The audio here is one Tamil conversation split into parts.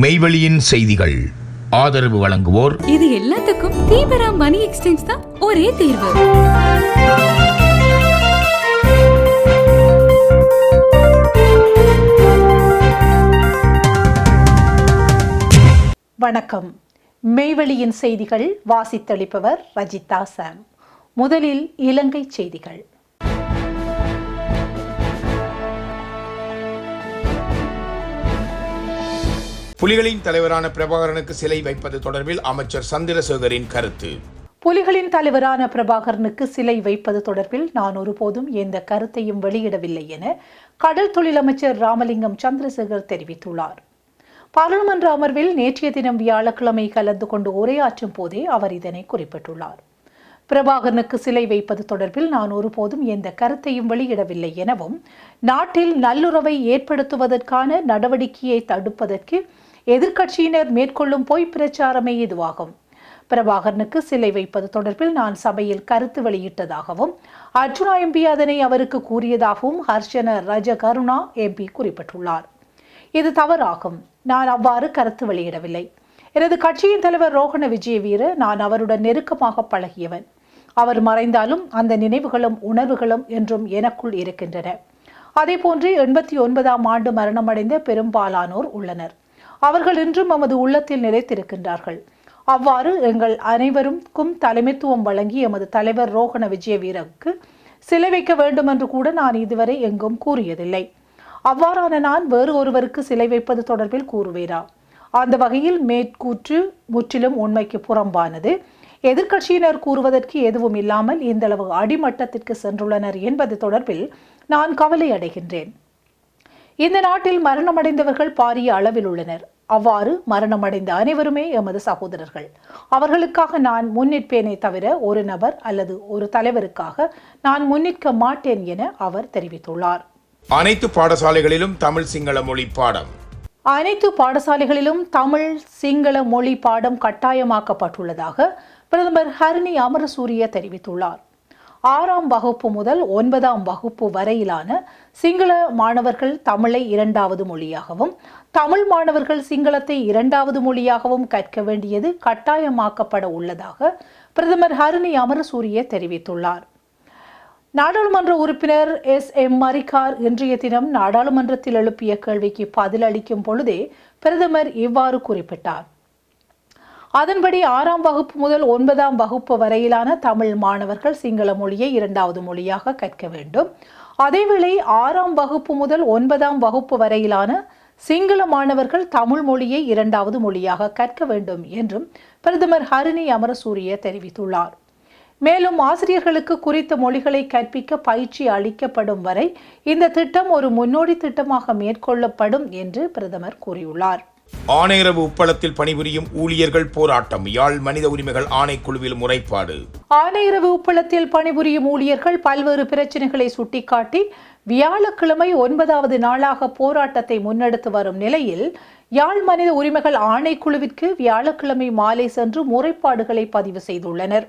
மெய்வெளியின் செய்திகள். ஆதரவு வழங்குவோர். இது எல்லாத்துக்கும் தீவிர மணி எக்ஸ்சேஞ்ச் தான் ஒரே தீர்வு. வணக்கம். மெய்வெளியின் செய்திகள் வாசித்தளிப்பவர் ரஜிதா சாம். முதலில் இலங்கை செய்திகள். புலிகளின் தலைவரான பிரபாகரனுக்கு சிலை வைப்பது தொடர்பில் அமைச்சர் சந்திரசேகரின் கருத்து. புலிகளின் தலைவரான பிரபாகரனுக்கு சிலை வைப்பது தொடர்பில் நான் ஒருபோதும் எந்த கருத்தையும் வெளியிடவில்லை என கடல் தொழில் அமைச்சர் ராமலிங்கம் சந்திரசேகர் தெரிவித்துள்ளார். பாராளுமன்ற அமர்வில் நேற்றைய தினம் வியாழக்கிழமை கலந்து கொண்டு உரையாற்றும் போதே அவர் இதனை குறிப்பிட்டுள்ளார். பிரபாகரனுக்கு சிலை வைப்பது தொடர்பில் நான் ஒருபோதும் எந்த கருத்தையும் வெளியிடவில்லை எனவும் நாட்டில் நல்லுறவை ஏற்படுத்துவதற்கான நடவடிக்கையை தடுப்பதற்கு எதிர்க்கட்சியினர் மேற்கொள்ளும் பொய் பிரச்சாரமே இதுவாகும். பிரபாகரனுக்கு சிலை வைப்பது தொடர்பில் நான் சபையில் கருத்து வெளியிட்டதாகவும் அர்ஜுனா எம்பி அதனை அவருக்கு கூறியதாகவும் ஹர்ஷன ரஜ கருணா எம்பி குறிப்பிட்டுள்ளார். இது தவறாகும். நான் அவ்வாறு கருத்து வெளியிடவில்லை. எனது கட்சியின் தலைவர் ரோகண விஜயவீர நான் அவருடன் நெருக்கமாக பழகியவன். அவர் மறைந்தாலும் அந்த நினைவுகளும் உணர்வுகளும் என்றும் எனக்குள் இருக்கின்றன. அதேபோன்று எண்பத்தி ஒன்பதாம் ஆண்டு மரணமடைந்த பெரும்பாலானோர் உள்ளனர். அவர்கள் இன்றும் நமது உள்ளத்தில் நிலைத்திருக்கின்றார்கள். அவ்வாறு எங்கள் அனைவருக்கும் தலைமைத்துவம் வழங்கி எமது தலைவர் ரோகண விஜய வீரருக்கு சிலை வைக்க வேண்டும் என்று கூட நான் இதுவரை எங்கும் கூறியதில்லை. அவ்வாறான நான் வேறு ஒருவருக்கு சிலை வைப்பது தொடர்பில் கூறுவேரா அந்த வகையில் மேற்கூற்று முற்றிலும் உண்மைக்கு புறம்பானது. எதிர்க்கட்சியினர் கூறுவதற்கு எதுவும் இல்லாமல் இந்தளவு அடிமட்டத்திற்கு சென்றுள்ளனர் என்பது தொடர்பில் நான் கவலை அடைகின்றேன். இந்த நாட்டில் மரணமடைந்தவர்கள் பாரிய அளவில் உள்ளனர். அவ்வாறு மரணமடைந்த அனைவருமே எமது சகோதரர்கள். அவர்களுக்காக நான் முன்னிற்பேனே தவிர ஒரு நபர் அல்லது ஒரு தலைவருக்காக நான் முன்னிற்க மாட்டேன் என அவர் தெரிவித்துள்ளார். அனைத்து பாடசாலைகளிலும் தமிழ் சிங்கள மொழி பாடம். அனைத்து பாடசாலைகளிலும் தமிழ் சிங்கள மொழி பாடம் கட்டாயமாக்கப்பட்டுள்ளதாக பிரதமர் ஹரிணி அமரசூரிய தெரிவித்துள்ளார். ஆறாம் வகுப்பு முதல் ஒன்பதாம் வகுப்பு வரையிலான சிங்கள மாணவர்கள் தமிழை இரண்டாவது மொழியாகவும் தமிழ் மாணவர்கள் சிங்களத்தை இரண்டாவது மொழியாகவும் கற்க வேண்டியது கட்டாயமாக்கப்பட உள்ளதாக பிரதமர் ஹரிணி அமரசூரிய தெரிவித்துள்ளார். நாடாளுமன்ற உறுப்பினர் எஸ். எம். மரிகார் இன்றைய தினம் நாடாளுமன்றத்தில் எழுப்பிய கேள்விக்கு பதிலளிக்கும் பொழுதே பிரதமர் இவ்வாறு குறிப்பிட்டார். அதன்படி ஆறாம் வகுப்பு முதல் ஒன்பதாம் வகுப்பு வரையிலான தமிழ் மாணவர்கள் சிங்கள மொழியை இரண்டாவது மொழியாக கற்க வேண்டும். அதேவேளை ஆறாம் வகுப்பு முதல் ஒன்பதாம் வகுப்பு வரையிலான சிங்கள மாணவர்கள் தமிழ் மொழியை இரண்டாவது மொழியாக கற்க வேண்டும் என்றும் பிரதமர் ஹரிணி அமரசூரிய தெரிவித்துள்ளார். மேலும் ஆசிரியர்களுக்கு குறித்த மொழிகளை கற்பிக்க பயிற்சி அளிக்கப்படும் வரை இந்த திட்டம் ஒரு முன்னோடி திட்டமாக மேற்கொள்ளப்படும் என்று பிரதமர் கூறியுள்ளார். ஆணையரவு உப்பளத்தில் பணிபுரியும் ஊழியர்கள் போராட்டம். யாழ் மனித உரிமைகள் ஆணைக்குழுவில் முறைப்பாடு. ஆணையரவு உப்பளத்தில் பணிபுரியும் ஊழியர்கள் பல்வேறு பிரச்சனைகளை சுட்டிக்காட்டி வியாழக்கிழமை ஒன்பதாவது நாளாக போராட்டத்தை முன்னெடுத்து வரும் நிலையில் யாழ் மனித உரிமைகள் ஆணைக்குழுவிற்கு வியாழக்கிழமை மாலை சென்று முறைப்பாடுகளை பதிவு செய்துள்ளனர்.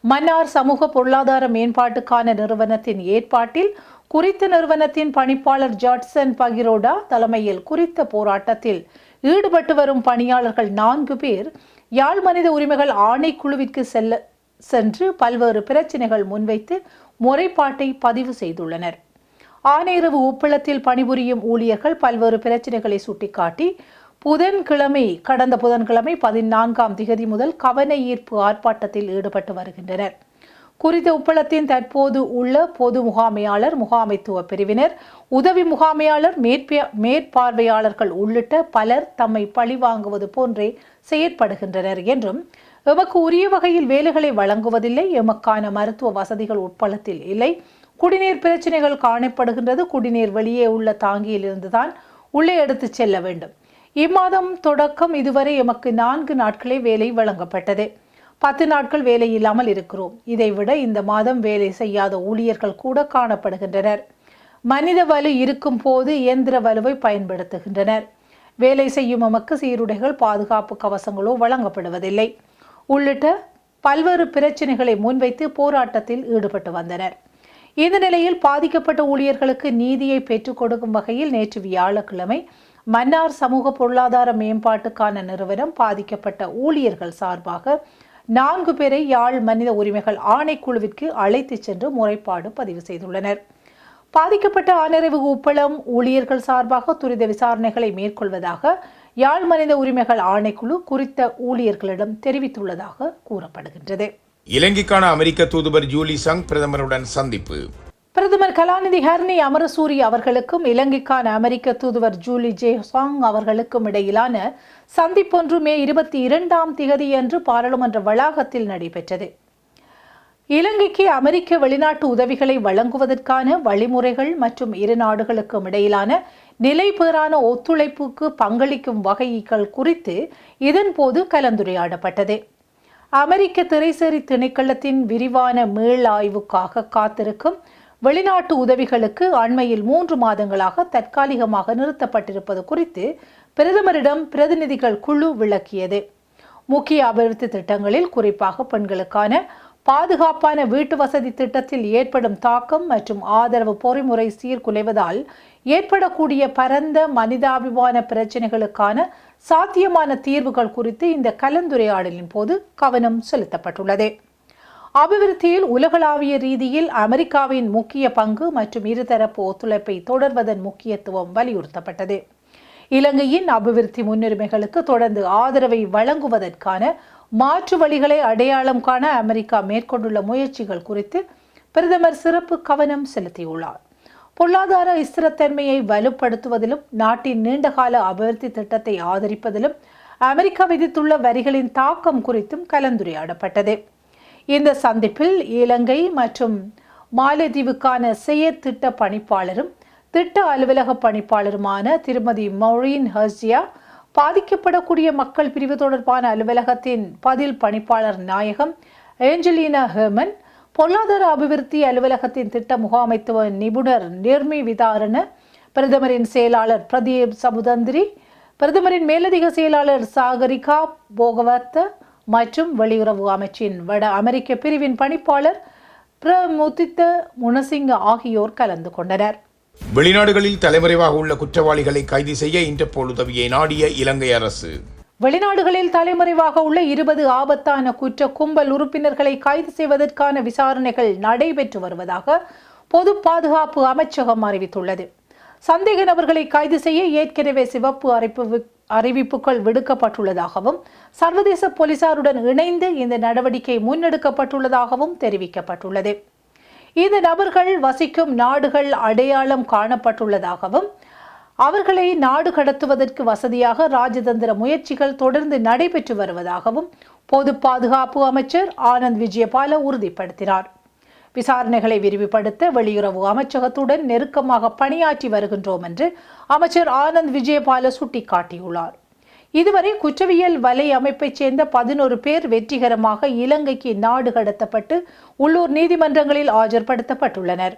மன்னார் சமூக பொருளாதார மேம்பாட்டுக்கான நிறுவனத்தின் ஏற்பாட்டில் குறித்த நிறுவனத்தின் பணிப்பாளர் ஜாட்சன் பகிரோடா தலைமையில் குறித்த போராட்டத்தில் ஈடுபட்டு வரும் பணியாளர்கள் நான்கு பேர் யாழ் மனித உரிமைகள் ஆணைக்குழுவிற்கு செல்ல சென்று பல்வேறு பிரச்சினைகள் முன்வைத்து முறைப்பாட்டை பதிவு செய்துள்ளனர். ஆணையரவு உப்பளத்தில் பணிபுரியும் ஊழியர்கள் பல்வேறு பிரச்சினைகளை சுட்டிக்காட்டி புதன்கிழமை கடந்த புதன்கிழமை பதினான்காம் திகதி முதல் கவன ஈர்ப்பு ஆர்ப்பாட்டத்தில் ஈடுபட்டு வருகின்றனர். குறித்த உப்பளத்தின் தற்போது உள்ள பொது முகாமையாளர் முகாமைத்துவ பிரிவினர் உதவி முகாமையாளர் மேற்பார்வையாளர்கள் உள்ளிட்ட பலர் தம்மை பழிவாங்குவது போன்றே செயற்படுகின்றனர் என்றும் எமக்கு உரிய வகையில் வேலைகளை வழங்குவதில்லை எமக்கான மருத்துவ வசதிகள் உட்பளத்தில் இல்லை. குடிநீர் பிரச்சனைகள் காணப்படுகின்றது குடிநீர் வெளியே உள்ள தாங்கியில் இருந்துதான் உள்ளே எடுத்துச் செல்ல வேண்டும். இம்மாதம் தொடக்கம் இதுவரை எமக்கு நான்கு நாட்களே வேலை வழங்கப்பட்டது. பத்து நாட்கள் வேலை இல்லாமல் இருக்கிறோம். இதைவிட இந்த மாதம் வேலை செய்யாத ஊழியர்கள் கூட காணப்படுகின்றனர். மனித வலு இருக்கும் போது இயந்திர வலுவை பயன்படுத்துகின்றனர். வேலை செய்யும் நமக்கு சீருடைகள் பாதுகாப்பு கவசங்களோ வழங்கப்படுவதில்லை. உள்ளிட்ட பல்வேறு பிரச்சனைகளை முன்வைத்து போராட்டத்தில் ஈடுபட்டு வந்தனர். இந்த நிலையில் பாதிக்கப்பட்ட ஊழியர்களுக்கு நீதியை பெற்றுக் கொடுக்கும் வகையில் நேற்று வியாழக்கிழமை மன்னார் சமூக பொருளாதார மேம்பாட்டுக்கான நிறுவனம் பாதிக்கப்பட்ட ஊழியர்கள் சார்பாக நான்கு பேரை யாழ் மனித உரிமைகள் ஆணைக்குழுவிற்கு அழைத்துச் சென்று முறைப்பாடு பதிவு செய்துள்ளனர். பாதிக்கப்பட்ட ஆனரவு உப்பளம் ஊழியர்கள் சார்பாக துரித விசாரணைகளை மேற்கொள்வதாக யாழ் மனித உரிமைகள் ஆணைக்குழு குறித்த ஊழியர்களிடம் தெரிவித்துள்ளதாக கூறப்படுகின்றது. இலங்கைக்கான அமெரிக்க தூதுவர் ஜூலி சங் பிரதமருடன் சந்திப்பு. பிரதமர் கலாநிதி ஹர்னி அமரசூரி அவர்களுக்கும் இலங்கைக்கான அமெரிக்க தூதுவர் ஜூலி ஜே சாங் அவர்களுக்கும் இடையிலான சந்திப்பொன்று மே இருபத்தி இரண்டாம் திகதியன்று பாராளுமன்ற வளாகத்தில் நடைபெற்றது. இலங்கைக்கு அமெரிக்க வெளிநாட்டு உதவிகளை வழங்குவதற்கான வழிமுறைகள் மற்றும் இரு நாடுகளுக்கும் இடையிலான நிலைபெறான ஒத்துழைப்புக்கு பங்களிக்கும் வகைகள் குறித்து இதன்போது கலந்துரையாடப்பட்டது. அமெரிக்க திரைசேரி திணைக்களத்தின் விரிவான மீளாய்வுக்காக காத்திருக்கும் வெளிநாட்டு உதவிகளுக்கு அண்மையில் மூன்று மாதங்களாக தற்காலிகமாக நிறுத்தப்பட்டிருப்பது குறித்து பிரதமரிடம் பிரதிநிதிகள் குழு விளக்கியது. முக்கிய அபிவிருத்தி திட்டங்களில் குறிப்பாக பெண்களுக்கான பாதுகாப்பான வீட்டு வசதி திட்டத்தில் ஏற்படும் தாக்கம் மற்றும் ஆதரவு பொறிமுறை சீர்குலைவதால் ஏற்படக்கூடிய பரந்த மனிதாபிமான பிரச்சினைகளுக்கான சாத்தியமான தீர்வுகள் குறித்து இந்த கலந்துரையாடலின் போது கவனம் செலுத்தப்பட்டுள்ளது. அபிவிருத்தியில் உலகளாவிய ரீதியில் அமெரிக்காவின் முக்கிய பங்கு மற்றும் இருதரப்பு ஒத்துழைப்பை தொடர்வதன் முக்கியத்துவம் வலியுறுத்தப்பட்டது. இலங்கையின் அபிவிருத்தி முன்னுரிமைகளுக்கு தொடர்ந்து ஆதரவை வழங்குவதற்கான மாற்று வழிகளை அடையாளம் காண அமெரிக்கா மேற்கொண்டுள்ள முயற்சிகள் குறித்து பிரதமர் சிறப்பு கவனம் செலுத்தியுள்ளார். பொருளாதார ஸ்திரத்தன்மையை வலுப்படுத்துவதிலும் நாட்டின் நீண்டகால அபிவிருத்தி திட்டத்தை ஆதரிப்பதிலும் அமெரிக்கா விதித்துள்ள வரிகளின் தாக்கம் குறித்தும் கலந்துரையாடப்பட்டது. இந்த சந்திப்பில் இலங்கை மற்றும் மாலத்தீவுக்கான செயற்திட்ட பணிப்பாளரும் திட்ட அலுவலக பணிப்பாளருமான திருமதி மௌரீன் ஹர்ஜியா பாதிக்கப்படக்கூடிய மக்கள் பிரிவு தொடர்பான அலுவலகத்தின் பதில் பணிப்பாளர் நாயகம் ஏஞ்சலினா ஹெர்மன் பொருளாதார அபிவிருத்தி அலுவலகத்தின் திட்ட முகாமைத்துவ நிபுணர் நிர்மி விதாரண பிரதமரின் செயலாளர் பிரதீப் சமுதந்திரி பிரதமரின் மேலதிக செயலாளர் சாகரிகா போகவத்த மற்றும் வெளியுறவு அமைச்சின் வட அமெரிக்க பிரிவின் பணிப்பாளர் பிரமுதித்த முனசிங்க ஆகியோர் கலந்து கொண்டனர். வெளிநாடுகளில் தலைமறைவாக உள்ள குற்றவாளிகளை கைது செய்ய இன்டர்போல் உதவியை நாடிய இலங்கை அரசு. வெளிநாடுகளில் தலைமறைவாக உள்ள இருபது ஆபத்தான குற்ற கும்பல் உறுப்பினர்களை கைது செய்வதற்கான விசாரணைகள் நடைபெற்று வருவதாக பொது பாதுகாப்பு அமைச்சகம் அறிவித்துள்ளது. சந்தேக நபர்களை கைது செய்ய ஏற்கனவே சிவப்பு அறிப்பு அறிவிப்புகள் விடுக்கப்பட்டுள்ளதாகவும் சர்வதேச போலீசாருடன் இணைந்து இந்த நடவடிக்கை முன்னெடுக்கப்பட்டுள்ளதாகவும் தெரிவிக்கப்பட்டுள்ளது. இந்த நபர்கள் வசிக்கும் நாடுகள் அடையாளம் காணப்பட்டுள்ளதாகவும் அவர்களை நாடு கடத்துவதற்கு வசதியாக ராஜதந்திர முயற்சிகள் தொடர்ந்து நடைபெற்று வருவதாகவும் பொது பாதுகாப்பு அமைச்சர் ஆனந்த் விஜயபால உறுதிப்படுத்தினார். விசாரணைகளை விரிவுபடுத்த வெளியுறவு அமைச்சகத்துடன் நெருக்கமாக பணியாற்றி வருகின்றோம் என்று அமைச்சர் ஆனந்த் விஜயபால சுட்டிக்காட்டியுள்ளார். இதுவரை குற்றவியல் வலை அமைப்பைச் சேர்ந்த பதினோரு பேர் வெற்றிகரமாக இலங்கைக்கு நாடு கடத்தப்பட்டு உள்ளூர் நீதிமன்றங்களில் ஆஜர்படுத்தப்பட்டுள்ளனர்.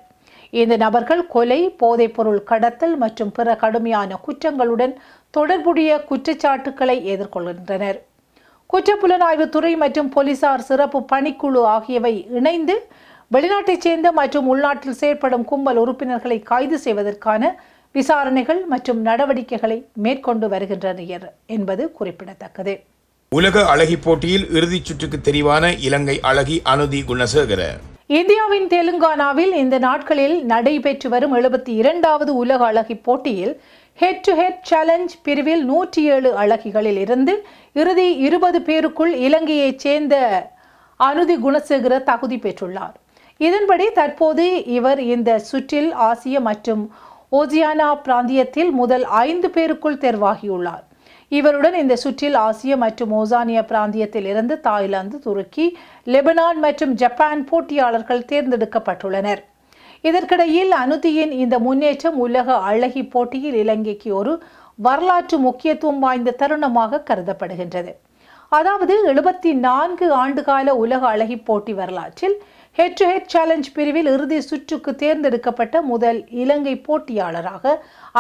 இந்த நபர்கள் கொலை போதைப்பொருள் கடத்தல் மற்றும் பிற கடுமையான குற்றங்களுடன் தொடர்புடைய குற்றச்சாட்டுக்களை எதிர்கொள்கின்றனர். குற்றப்புலனாய்வுத்துறை மற்றும் போலீசார் சிறப்பு பணிக்குழு ஆகியவை இணைந்து வெளிநாட்டைச் சேர்ந்த மற்றும் உள்நாட்டில் செயற்படும் கும்பல் உறுப்பினர்களை கைது செய்வதற்கான விசாரணைகள் மற்றும் நடவடிக்கைகளை மேற்கொண்டு வருகின்றனர் என்பது குறிப்பிடத்தக்கது. உலக அழகி போட்டியில் இறுதிச் சுற்றுக்கு தெரிவான இலங்கை அழகி அனுதி குணசேகர. இந்தியாவின் தெலுங்கானாவில் இந்த நாட்களில் நடைபெற்று வரும் எழுபத்தி இரண்டாவது உலக அழகி போட்டியில் ஹெட் டு ஹெட் சேலஞ்ச் பிரிவில் நூற்றி ஏழு அழகிகளில் இருந்து இறுதி இருபது பேருக்குள் இலங்கையைச் சேர்ந்த அனுதி குணசேகர தகுதி பெற்றுள்ளார். இதன்படி தற்போது இவர் இந்த சுற்றில் ஆசிய மற்றும் ஓசியானா பிராந்தியத்தில் முதல் ஐந்து பேருக்குள் தேர்வாகியுள்ளார். இவருடன் இந்த சுற்றில் ஆசிய மற்றும் ஓசானிய பிராந்தியத்தில் இருந்து தாய்லாந்து துருக்கி லெபனான் மற்றும் ஜப்பான் போட்டியாளர்கள் தேர்ந்தெடுக்கப்பட்டுள்ளனர். இதற்கிடையில் அனுதியின் இந்த முன்னேற்றம் உலக அழகி போட்டியில் இலங்கைக்கு ஒரு வரலாற்று முக்கியத்துவம் வாய்ந்த தருணமாக கருதப்படுகின்றது. அதாவது எழுபத்தி நான்கு ஆண்டுகால உலக அழகி போட்டி வரலாற்றில் ஹெட் டு ஹெட் சேலஞ்ச் பிரிவில் இறுதி சுற்றுக்கு தேர்ந்தெடுக்கப்பட்ட முதல் இலங்கை போட்டியாளராக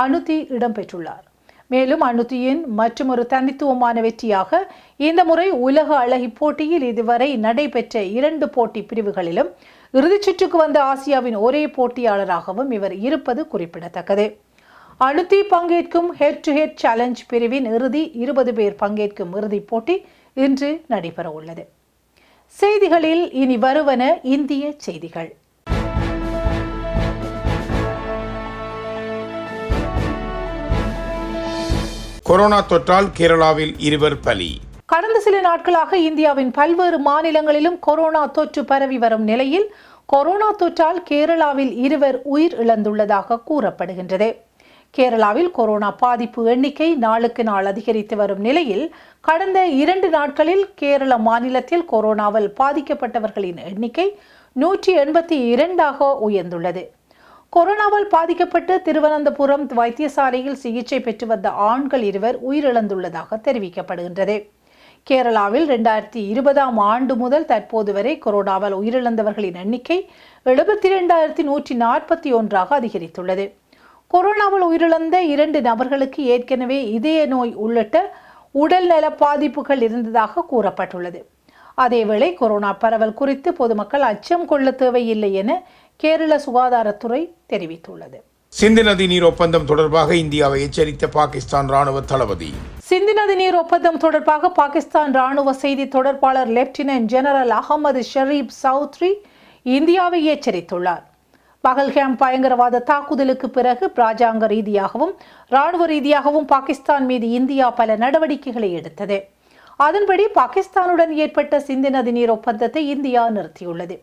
அனுதி இடம்பெற்றுள்ளார். மேலும் அனுதியின் மற்றொரு தனித்துவமான வெற்றியாக இந்த முறை உலக அழகி போட்டியில் இதுவரை நடைபெற்ற இரண்டு போட்டி பிரிவுகளிலும் இறுதிச் சுற்றுக்கு வந்த ஆசியாவின் ஒரே போட்டியாளராகவும் இவர் இருப்பது குறிப்பிடத்தக்கது. அனுத்தி பங்கேற்கும் ஹெட் டு ஹெட் சேலஞ்ச் பிரிவின் இறுதி இருபது பேர் பங்கேற்கும் இறுதிப் போட்டி இன்று நடைபெற உள்ளது செய்திகளில் இனி வருவன இந்திய செய்திகள். கொரோனா தொற்றால் கேரளாவில் இருவர் பலி. கடந்த சில நாட்களாக இந்தியாவின் பல்வேறு மாநிலங்களிலும் கொரோனா தொற்று பரவி வரும் நிலையில் கொரோனா தொற்றால் கேரளாவில் இருவர் உயிர் இழந்துள்ளதாக கூறப்படுகின்றது. கேரளாவில் கொரோனா பாதிப்பு எண்ணிக்கை நாளுக்கு நாள் அதிகரித்து வரும் நிலையில் கடந்த இரண்டு நாட்களில் கேரள மாநிலத்தில் கொரோனாவால் பாதிக்கப்பட்டவர்களின் எண்ணிக்கை நூற்றி எண்பத்தி இரண்டாக உயர்ந்துள்ளது. கொரோனாவால் பாதிக்கப்பட்டு திருவனந்தபுரம் வைத்தியசாலையில் சிகிச்சை பெற்று வந்த ஆண்கள் இருவர் உயிரிழந்துள்ளதாக தெரிவிக்கப்படுகின்றது. கேரளாவில் இரண்டாயிரத்தி இருபதாம் ஆண்டு முதல் தற்போது வரை கொரோனாவால் உயிரிழந்தவர்களின் எண்ணிக்கை எழுபத்தி இரண்டாயிரத்தி நூற்றி நாற்பத்தி ஒன்றாக அதிகரித்துள்ளது. கொரோனாவால் உயிரிழந்த இரண்டு நபர்களுக்கு ஏற்கனவே இதய நோய் உள்ளிட்ட உடல்நல பாதிப்புகள் இருந்ததாக கூறப்பட்டுள்ளது. அதேவேளை கொரோனா பரவல் குறித்து பொதுமக்கள் அச்சம் கொள்ள தேவையில்லை என கேரள சுகாதாரத்துறை தெரிவித்துள்ளது. சிந்து நதி நீர் ஒப்பந்தம் தொடர்பாக இந்தியாவை எச்சரித்த பாகிஸ்தான் ராணுவ தளபதி. சிந்து நதி நீர் ஒப்பந்தம் தொடர்பாக பாகிஸ்தான் ராணுவ செய்தி தொடர்பாளர் லெப்டினன்ட் ஜெனரல் அகமது ஷரீப் சௌத்ரி இந்தியாவை எச்சரித்துள்ளார். பகல்ஹாம் பயங்கரவாத தாக்குதலுக்கு பிறகு ராஜாங்க ரீதியாகவும் ராணுவ ரீதியாகவும் பாகிஸ்தான் மீது இந்தியா பல நடவடிக்கைகளை எடுத்தது. அதன்படி பாகிஸ்தானுடன் ஏற்பட்ட சிந்து நதி நீர் ஒப்பந்தத்தை இந்தியா நிறுத்தியுள்ளது.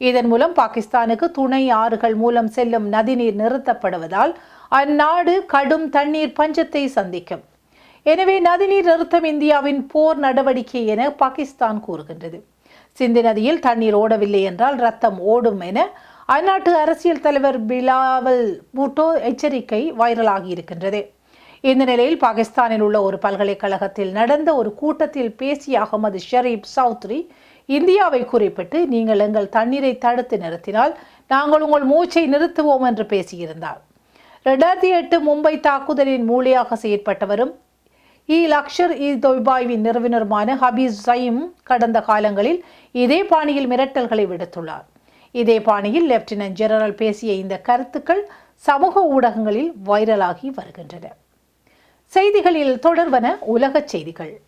இதன் மூலம் பாகிஸ்தானுக்கு துணை ஆறுகள் மூலம் செல்லும் நதிநீர் நிறுத்தப்படுவதால் அந்நாடு கடும் தண்ணீர் பஞ்சத்தை சந்திக்கும். எனவே நதிநீர் நிறுத்தம் இந்தியாவின் போர் நடவடிக்கை என பாகிஸ்தான் கூறுகின்றது. சிந்து நதியில் தண்ணீர் ஓடவில்லை என்றால் ரத்தம் ஓடும் என அந்நாட்டு அரசியல் தலைவர் பிலாவல் பூட்டோ எச்சரிக்கை வைரலாகி இருக்கின்றது. இந்த நிலையில் பாகிஸ்தானில் உள்ள ஒரு பல்கலைக்கழகத்தில் நடந்த ஒரு கூட்டத்தில் பேசிய அகமது ஷரீப் சௌத்ரி இந்தியாவை குறிப்பிட்டு நீங்கள் எங்கள் தண்ணீரை தடுத்து நிறுத்தினால் நாங்கள் உங்கள் மூச்சை நிறுத்துவோம் என்று பேசியிருந்தார். ரெண்டாயிரத்தி எட்டு மும்பை தாக்குதலின் மூலியாக செயற்பட்டவரும் இ. லக்ஷர் இ. தொய்பாய்வின் நிறுவனருமான ஹபீஸ் சயீம் கடந்த காலங்களில் இதே பாணியில் மிரட்டல்களை விடுத்துள்ளார். இதே பாணியில் லெப்டினன்ட் ஜெனரல் பேசிய இந்த கருத்துக்கள் சமூக ஊடகங்களில் வைரலாகி வருகின்றன. செய்திகளில் தொடர்வன உலகச் செய்திகள்.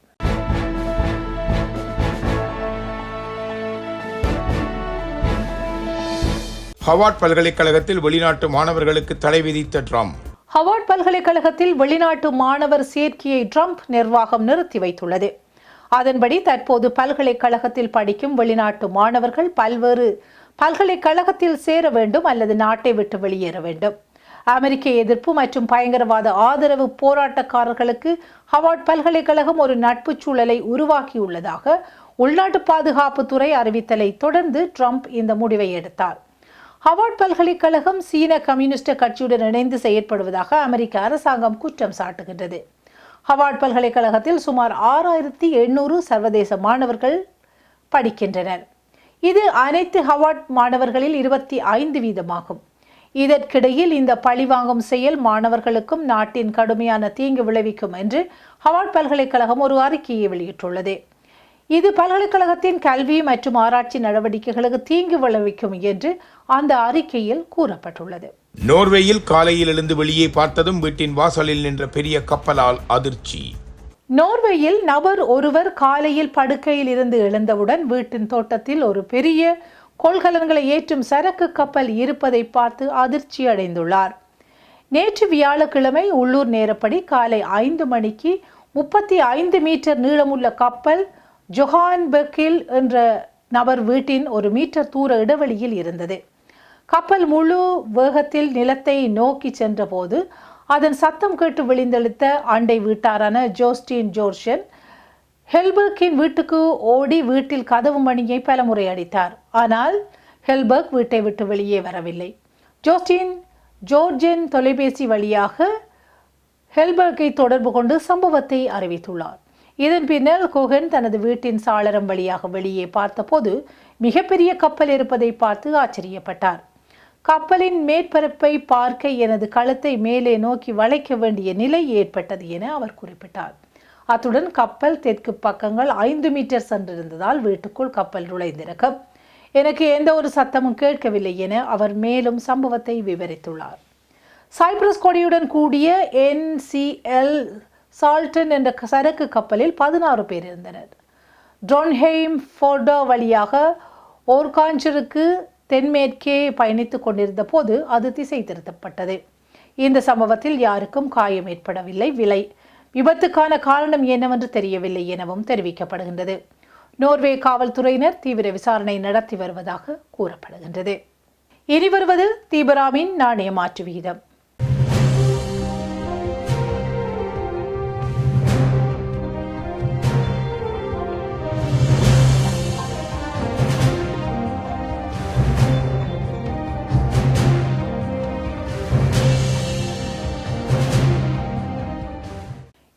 ஹவார்ட் பல்கலைக்கழகத்தில் வெளிநாட்டு மாணவர்களுக்கு தடை விதித்த ட்ரம்ப். ஹவார்ட் பல்கலைக்கழகத்தில் வெளிநாட்டு மாணவர் சேர்க்கையை ட்ரம்ப் நிர்வாகம் நிறுத்தி வைத்துள்ளது. அதன்படி தற்போது பல்கலைக்கழகத்தில் படிக்கும் வெளிநாட்டு மாணவர்கள் பல்வேறு பல்கலைக்கழகத்தில் சேர வேண்டும் அல்லது நாட்டை விட்டு வெளியேற வேண்டும். அமெரிக்க எதிர்ப்பு மற்றும் பயங்கரவாத ஆதரவு போராட்டக்காரர்களுக்கு ஹவார்ட் பல்கலைக்கழகம் ஒரு நட்பு சூழலை உருவாக்கியுள்ளதாக உள்நாட்டு பாதுகாப்புத்துறை அறிவித்தலை தொடர்ந்து ட்ரம்ப் இந்த முடிவை எடுத்தார். ஹவார்ட் பல்கலைக்கழகம் சீன கம்யூனிஸ்ட் கட்சியுடன் இணைந்து செயற்படுவதாக அமெரிக்க அரசாங்கம் குற்றம் சாட்டுகின்றது. ஹவார்ட் பல்கலைக்கழகத்தில் சுமார் ஆறாயிரத்தி எண்ணூறு சர்வதேச மாணவர்கள் படிக்கின்றனர். இது அனைத்து ஹவார்ட் மாணவர்களில் இருபத்தி ஐந்து வீதமாகும். இதற்கிடையில் இந்த பழிவாங்கும் செயல் மாணவர்களுக்கும் நாட்டின் கடுமையான தீங்கு விளைவிக்கும் என்று ஹவார்ட் பல்கலைக்கழகம் ஒரு அறிக்கையை வெளியிட்டுள்ளது. இது பல்கலைக்கழகத்தின் கல்வி மற்றும் ஆராய்ச்சி நடவடிக்கைகளுக்கு தீங்கு விளைவிக்கும் என்று அந்த அறிக்கையில் கூறப்பட்டுள்ளது. நோர்வேயில் காலையில் எழுந்து வெளியே பார்த்ததும் வீட்டின் வாசலில் நின்ற பெரிய கப்பலால் அதிர்ச்சி. நோர்வேயில் நபர் ஒருவர் காலையில் படுக்கையில் இருந்து எழுந்தவுடன் வீட்டின் தோட்டத்தில் ஒரு பெரிய கொள்கலன்களை ஏற்றும் சரக்கு கப்பல் இருப்பதை பார்த்து அதிர்ச்சி அடைந்துள்ளார். நேற்று வியாழக்கிழமை உள்ளூர் நேரப்படி காலை ஐந்து மணிக்கு முப்பத்தி ஐந்து மீட்டர் நீளமுள்ள கப்பல் ஜொஹான்பெக்கில் என்ற நபர் வீட்டின் ஒரு மீட்டர் தூர இடைவெளியில் இருந்தது. கப்பல் முழு வேகத்தில் நிலத்தை நோக்கி சென்றபோது அதன் சத்தம் கேட்டு விழிந்தெழுத்த அண்டை வீட்டாரான ஜோஸ்டின் ஜோர்ஷன் ஹெல்பர்க்கின் வீட்டுக்கு ஓடி வீட்டில் கதவு மணியை பலமுறை அடித்தார். ஆனால் ஹெல்பர்க் வீட்டை விட்டு வெளியே வரவில்லை. ஜோஸ்டின் ஜோர்ஜின் தொலைபேசி வழியாக ஹெல்பர்க்கை தொடர்பு கொண்டு சம்பவத்தை அறிவித்துள்ளார். இதன் பின்னர் கோகன் தனது வீட்டின் சாளரம் வழியாக வெளியே பார்த்தபோது மிகப்பெரிய கப்பல் இருப்பதை பார்த்து ஆச்சரியப்பட்டார். கப்பலின் மேற்பரப்பை பார்க்க எனது கழுத்தை மேலே நோக்கி வளைக்க வேண்டிய நிலை ஏற்பட்டது என அவர் குறிப்பிட்டார். அத்துடன் கப்பல் தெற்கு பக்கங்கள் ஐந்து மீட்டர் சென்றிருந்ததால் வீட்டுக்குள் கப்பல் நுழைந்திருக்கும். எனக்கு எந்த ஒரு சத்தமும் கேட்கவில்லை என அவர் மேலும் சம்பவத்தை விவரித்துள்ளார். சைப்ரஸ் கொடியுடன் கூடிய என்சிஎல் சால்டன் என்ற சரக்கு கப்பலில் பதினாறு பேர் இருந்தனர். ட்ரோன்ஹெய்ம் ஃபோர்டோ வழியாக ஓர்காஞ்சருக்கு தென்மேற்கே பயணித்துக் கொண்டிருந்த போது அது திசை திருத்தப்பட்டது. இந்த சம்பவத்தில் யாருக்கும் காயம் ஏற்படவில்லை. விலை விபத்துக்கான காரணம் என்னவென்று தெரியவில்லை எனவும் தெரிவிக்கப்படுகின்றது. நோர்வே காவல்துறையினர் தீவிர விசாரணை நடத்தி வருவதாக கூறப்படுகின்றது. இனி வருவது தீபராமின் நாணய மாற்று விகிதம்.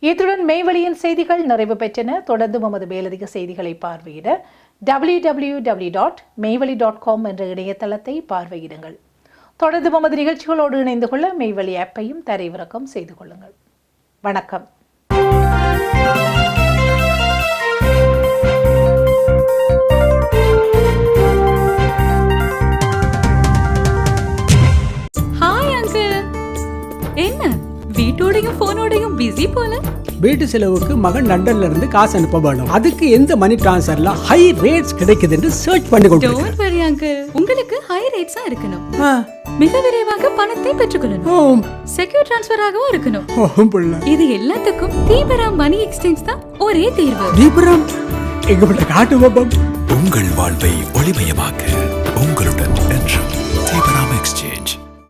இத்துடன் மெய்வழியின் செய்திகள் நிறைவு பெற்றன. தொடர்ந்து நமது மேலதிக செய்திகளை பார்வையிட W W W dot Meivazhi dot com என்ற இணையதளத்தை பார்வையிடுங்கள். தொடர்ந்து நமது நிகழ்ச்சிகளோடு இணைந்து கொள்ள மெய்வழி ஆப்பையும் தரைவிறக்கம் செய்து கொள்ளுங்கள். வணக்கம். வீட்டோடையும் போனோடையும் பிஸி போல. வீட்டு செலவுக்கு மகன் லண்டன்ல இருந்து காசு அனுப்ப வேணும். அதுக்கு எந்த மணி டிரான்ஸ்ஃபர்ல ஹை ரேட்ஸ் கிடைக்குதுன்னு சர்ச் பண்ணி கொண்டு டோன்ட் வரி அங்கிள் உங்களுக்கு ஹை ரேட்ஸா இருக்கணும். மிக விரைவாக பணத்தை பெற்றுக்கொள்ளணும். ஓம் செக்யூர் டிரான்ஸ்ஃபராகவும் இருக்கணும். இது எல்லாத்துக்கும் தீபரா மணி எக்ஸ்சேஞ்ச் தான் ஒரே தீர்வு. தீபுரம் எங்க பிள்ளை காட்டு உங்கள் வாழ்வை ஒளிமயமாக்க.